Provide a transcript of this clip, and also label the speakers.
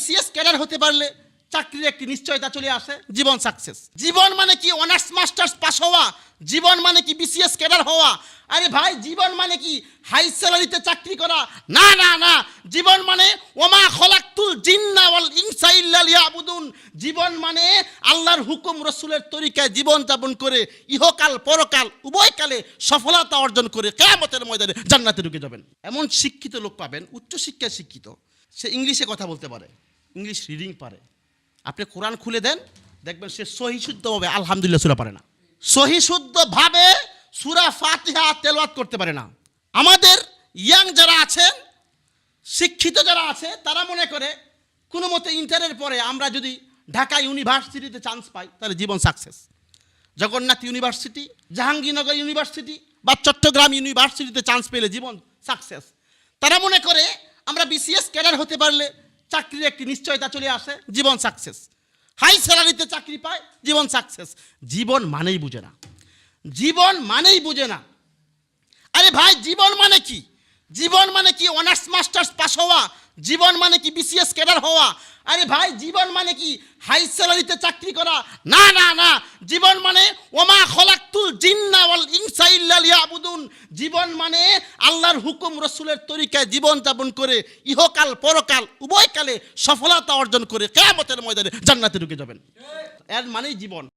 Speaker 1: BCS cadre হতে পারলে চাকরির একটি নিশ্চয়তা চলে আসে, জীবন সাকসেস জীবন মানে কি অনার্স মাস্টার্স পাস হওয়া? জীবন মানে কি বিসিএস ক্যাডার হওয়া? আরে ভাই, জীবন মানে কি হাই স্যালারিতে চাকরি করা? না না না। জীবন মানে ওমা খলাক্তুল জিন্না ওয়াল ইনসা ইল্লা লিয়াবুদুন। জীবন মানে আল্লাহর হুকুম রসুলের তরিকায় জীবন যাপন করে ইহকাল, পরকাল, উভয়কালে সফলতা অর্জন করে কেয়ামতের ময়দানে জান্নাতে ঢুকে যাবেন। এমন শিক্ষিত লোক পাবেন, উচ্চশিক্ষায় শিক্ষিত। সে ইংলিশে কথা বলতে পারে। ইংলিশ রিডিং পারে। আপনি কোরআন খুলে দেন, দেখবেন সে সহিশুদ্ধভাবে, আলহামদুলিল্লাহ সুরা পারে না। সহিশুদ্ধভাবে সুরা ফাতিহা তেলওয়াত করতে পারে না। আমাদের ইয়াং যারা আছেন, শিক্ষিত যারা আছে, তারা মনে করে কোনো মতে ইন্টারের পরে আমরা যদি ঢাকা ইউনিভার্সিটিতে চান্স পাই, তাহলে জীবন success Jagannath university, Jahangirnagar university বা চট্টগ্রাম ইউনিভার্সিটিতে চান্স পেলে জীবন সাকসেস তারা মনে করে আমরা বিসিএস ক্যাডার হতে পারলে চাকরির একটি নিশ্চয়তা চলে আসে, জীবন সাকসেস হাই স্যালারিতে চাকরি পায়, জীবন সাকসেস জীবন মানেই বুঝে না। জীবন মানেই বুঝে না। আরে ভাই, জীবন মানে কি? জীবন মানে কি অনার্স মাস্টার্স পাস হওয়া? জীবন মানে কি বিসিএস ক্যাডার হওয়া? আরে ভাই, জীবন মানে কি হাই স্যালারিতে চাকরি করা? না না না। জীবন মানে ওমা খলাক্তুল জিন্না ওয়াল জীবন মানে আল্লাহর হুকুম রসুলের তরিকায় জীবন যাপন করে ইহকাল পরকাল উভয়কালে সফলতা অর্জন করে কেয়ামতের ময়দানে জান্নাতে ঢুকে যাবেন। এর মানেই জীবন।